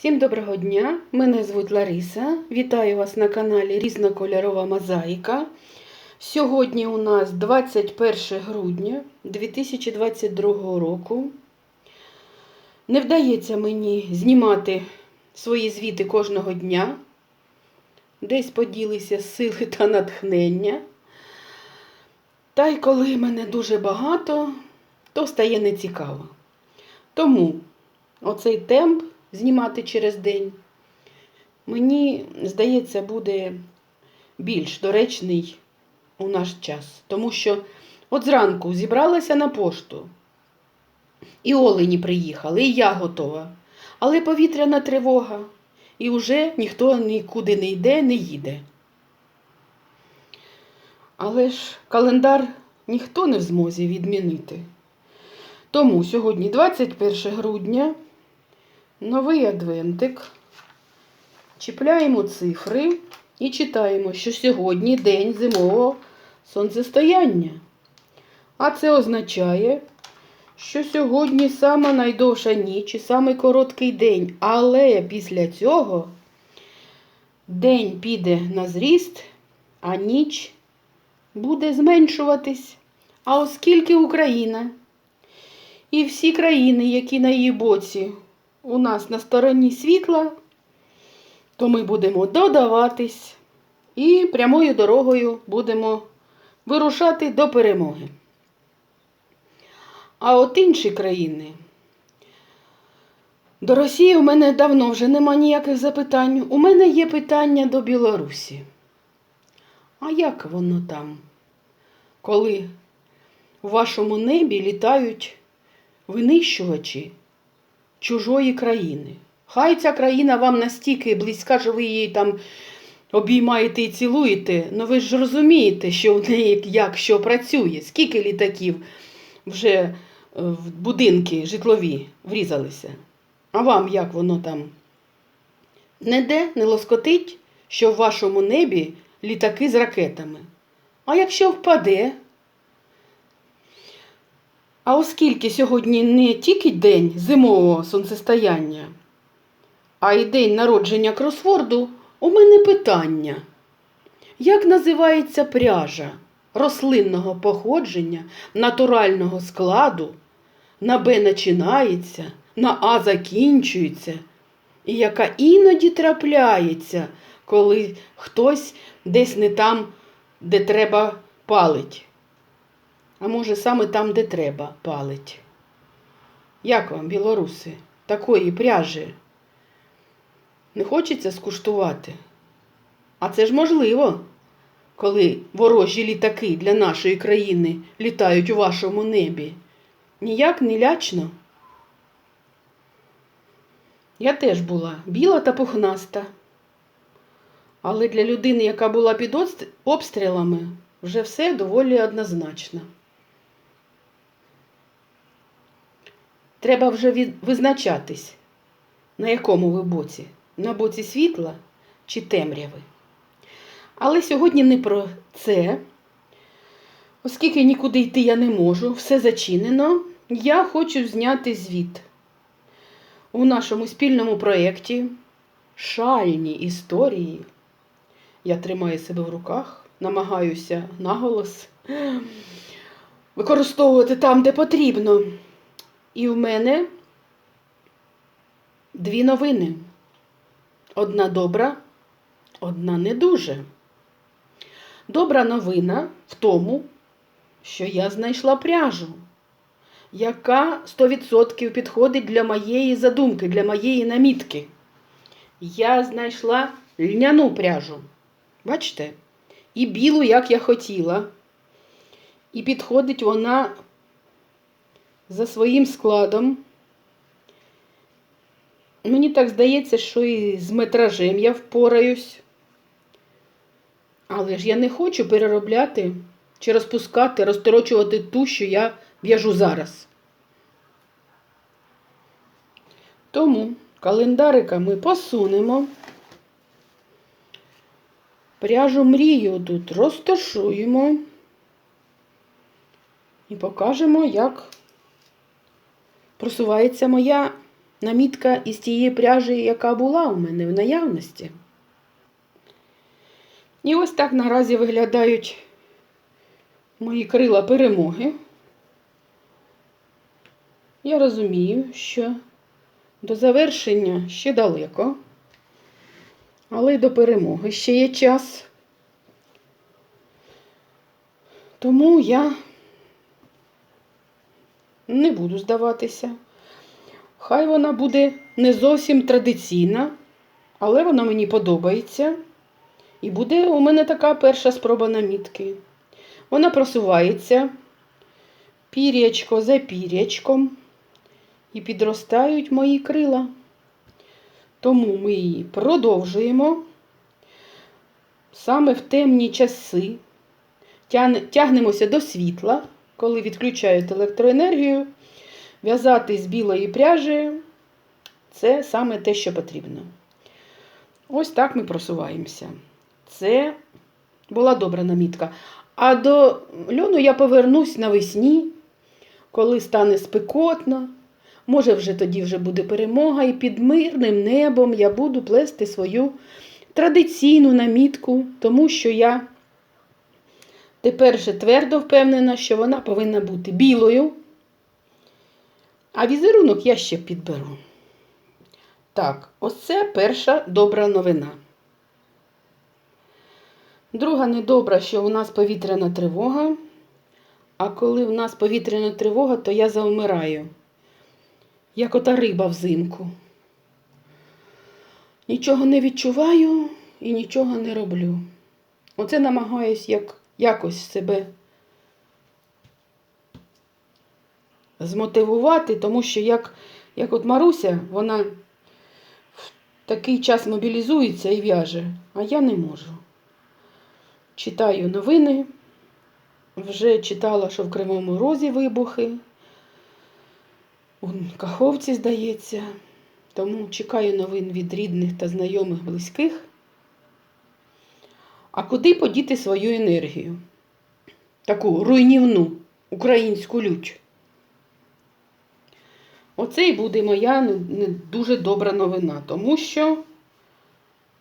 Всім доброго дня! Мене звуть Лариса. Вітаю вас на каналі Різнокольорова Мозаїка. Сьогодні у нас 21 грудня 2022 року. Не вдається мені знімати свої звіти кожного дня. Десь поділися сили та натхнення. Та й коли мене дуже багато, то стає нецікаво. Тому оцей темп знімати через день, мені здається, буде більш доречний у наш час. Тому що от зранку зібралася на пошту, і олені приїхали, і я готова. Але повітряна тривога, і вже ніхто нікуди не йде, не їде. Але ж календар ніхто не в змозі відмінити. Тому сьогодні 21 грудня. Новий адвентик. Чіпляємо цифри і читаємо, що сьогодні день зимового сонцестояння. А це означає, що сьогодні сама найдовша ніч і самий короткий день. Але після цього день піде на зріст, а ніч буде зменшуватись. А оскільки Україна і всі країни, які на її боці, у нас на стороні світла, то ми будемо додаватись і прямою дорогою будемо вирушати до перемоги. А от інші країни. До Росії у мене давно вже нема ніяких запитань. У мене є питання до Білорусі. А як воно там, коли у вашому небі літають винищувачі чужої країни? Хай ця країна вам настільки близька, що ви її там обіймаєте і цілуєте, ну ви ж розумієте, що в неї як що працює, скільки літаків вже е, в будинки житлові врізалися. А вам як воно там? Неде не лоскотить, що в вашому небі літаки з ракетами. А якщо впаде? А оскільки сьогодні не тільки день зимового сонцестояння, а й день народження кросворду, у мене питання. Як називається пряжа рослинного походження, натурального складу, на Б починається, на А закінчується, і яка іноді трапляється, коли хтось десь не там, де треба палить? А може, саме там, де треба, палить. Як вам, білоруси, такої пряжі? Не хочеться скуштувати? А це ж можливо, коли ворожі літаки для нашої країни літають у вашому небі. Ніяк не лячно. Я теж була біла та пухнаста. Але для людини, яка була під обстрілами, вже все доволі однозначно. Треба вже визначатись, на якому ви боці, на боці світла чи темряви. Але сьогодні не про це, оскільки нікуди йти я не можу, все зачинено, я хочу зняти звіт у нашому спільному проєкті Шальні історії. Я тримаю себе в руках, намагаюся наголос використовувати там, де потрібно. І в мене дві новини. Одна добра, одна не дуже. Добра новина в тому, що я знайшла пряжу, яка 100% підходить для моєї задумки, для моєї намітки. Я знайшла льняну пряжу. Бачите? І білу, як я хотіла. І підходить вона за своїм складом. Мені так здається, що і з метражем я впораюсь. Але ж я не хочу переробляти чи розпускати, розторочувати ту, що я в'яжу зараз. Тому календарика ми посунемо. Пряжу мрію тут розташуємо і покажемо, як просувається моя намітка із тієї пряжі, яка була у мене в наявності. І ось так наразі виглядають мої крила перемоги. Я розумію, що до завершення ще далеко, але й до перемоги ще є час. Тому я не буду здаватися. Хай вона буде не зовсім традиційна, але вона мені подобається. І буде у мене така перша спроба намітки. Вона просувається пір'ячко за пір'ячком і підростають мої крила. Тому ми її продовжуємо саме в темні часи. Тягнемося до світла, коли відключають електроенергію. В'язати з білої пряжі це саме те, що потрібно. Ось так ми просуваємося. Це була добра намітка. А до льону я повернусь навесні, коли стане спекотно. Може, вже тоді вже буде перемога, і під мирним небом я буду плести свою традиційну намітку, тому що я тепер вже твердо впевнена, що вона повинна бути білою. А візерунок я ще підберу. Так, ось це перша добра новина. Друга недобра, що у нас повітряна тривога. А коли в нас повітряна тривога, то я завмираю, як ота риба взимку. Нічого не відчуваю і нічого не роблю. Оце намагаюсь як, якось себе змотивувати, тому що як, як от Маруся, вона в такий час мобілізується і в'яже, а я не можу. Читаю новини, вже читала, що в Кривому Розі вибухи, у Каховці, здається, тому чекаю новин від рідних та знайомих близьких. А куди подіти свою енергію? Таку руйнівну українську лють. Оце і буде моя не дуже добра новина, тому що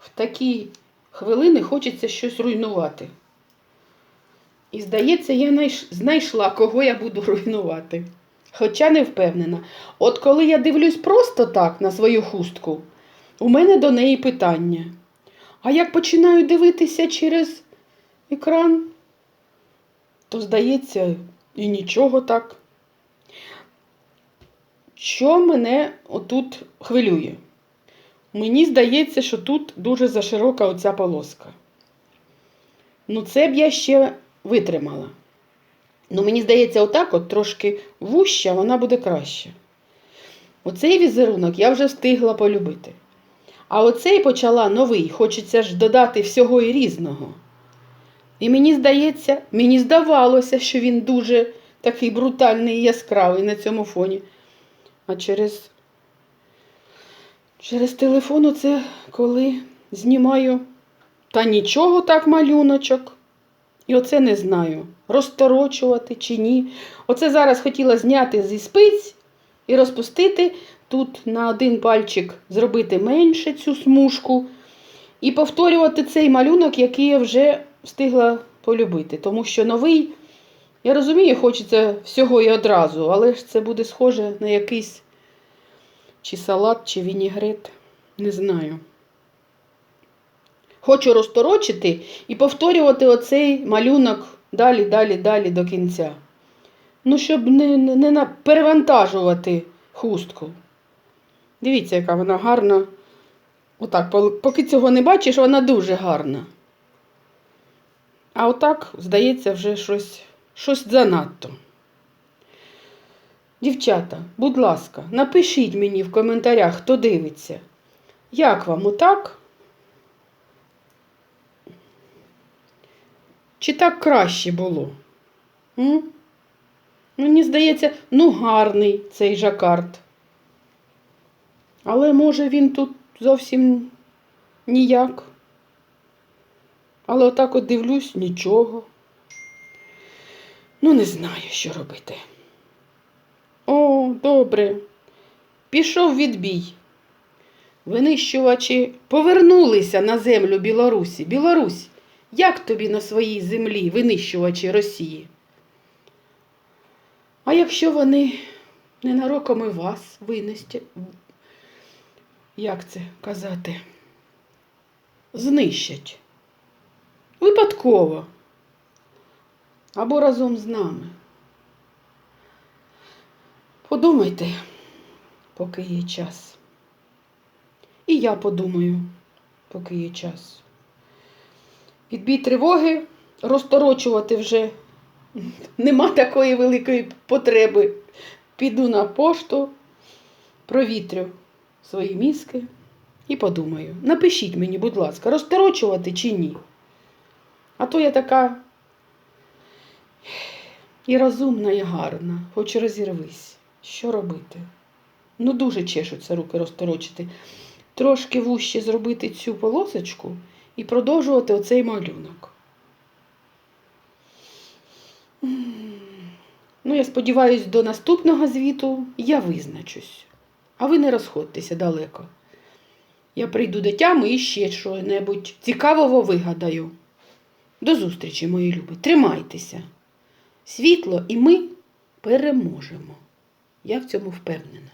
в такі хвилини хочеться щось руйнувати. І здається, я знайшла, кого я буду руйнувати. Хоча не впевнена. От коли я дивлюсь просто так на свою хустку, у мене до неї питання. А як починаю дивитися через екран, то здається, і нічого так. Що мене отут хвилює? Мені здається, що тут дуже заширока оця полоска. Ну, це б я ще витримала. Ну, мені здається, отак от трошки вуща, вона буде краще. Оцей візерунок я вже встигла полюбити. А оцей почала новий, хочеться ж додати всього і різного. І мені здається, мені здавалося, що він дуже такий брутальний і яскравий на цьому фоні. А через, через телефон оце коли знімаю, та нічого так малюночок. І оце не знаю, розторочувати чи ні. Оце зараз хотіла зняти зі спиць і розпустити тут на один пальчик зробити менше цю смужку. І повторювати цей малюнок, який я вже встигла полюбити. Тому що новий, я розумію, хочеться всього і одразу, але ж це буде схоже на якийсь чи салат, чи вінігрет. Не знаю. Хочу розторочити і повторювати оцей малюнок далі, далі, далі до кінця. Ну, щоб не, не, не перевантажувати хустку. Дивіться, яка вона гарна. Отак, поки цього не бачиш, вона дуже гарна. А отак, здається, вже щось, щось занадто. Дівчата, будь ласка, напишіть мені в коментарях, хто дивиться. Як вам отак? Чи так краще було? М? Мені здається, ну гарний цей жакард. Але може він тут зовсім ніяк. Але отак от дивлюсь, нічого. Ну, не знаю, що робити. О, добре. пішов відбій. Винищувачі повернулися на землю Білорусі. Білорусь, як тобі на своїй землі винищувачі Росії? А якщо вони ненароком і вас винестять, як це казати, знищать? Випадково. Або разом з нами. Подумайте, поки є час. І я подумаю, поки є час. Відбій тривоги розторочувати вже нема такої великої потреби. Піду на пошту, провітрю свої мізки і подумаю. Напишіть мені, будь ласка, розторочувати чи ні. А то я така і розумна, і гарна, хоч розірвись. Що робити? Ну, дуже чешуться руки розторочити. Трошки вужче зробити цю полосочку і продовжувати оцей малюнок. Ну, я сподіваюся, до наступного звіту я визначусь. А ви не розходьтеся далеко. Я прийду до тями і ще що-небудь цікавого вигадаю. До зустрічі, мої любі. Тримайтеся. Світло і ми переможемо. Я в цьому впевнена.